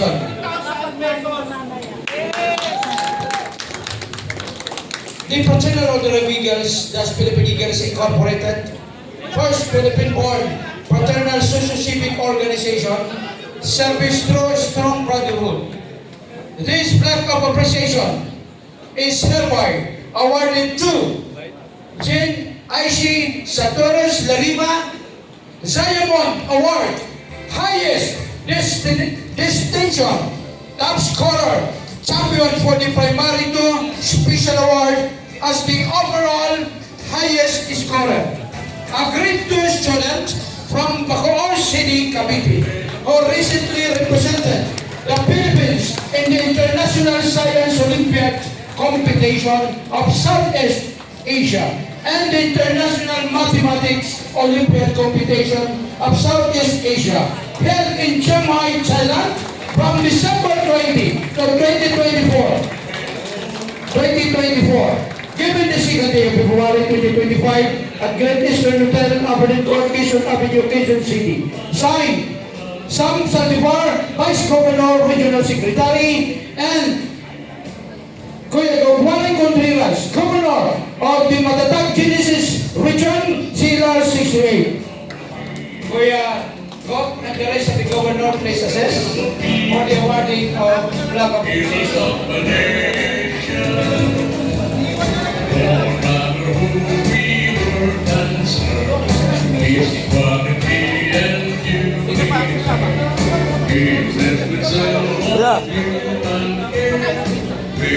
Organization. The Fraternal Order of Eagles, thus Philippine Eagles Incorporated, first Philippine-born fraternal socio-civic organization, service through strong brotherhood. This plaque of appreciation is hereby awarded to Jean I.C. Satoros Lariva Zion Award, highest distinction, top scorer, champion for the primary to special award as the overall highest scorer. A grade 2 student from Bacoor City, Cavite, who recently represented the Philippines in the International Science Olympiad competition of Southeast Asia and the International Mathematics Olympiad competition of Southeast Asia held in Chiang Mai, Thailand from December 20 to 2024. 2024. Given the day of February 2025 at Great Eastern Hotel Aberdeen, Coronation Avenue, Quezon City. Signed, Sam Saldivar, Vice Governor, Regional Secretary, and Kuya Gawalin Contreras, of the Matatag Genesis Region, CLR 68. Kuya Gov and the Governor, please assess for the awarding of flag of appreciation.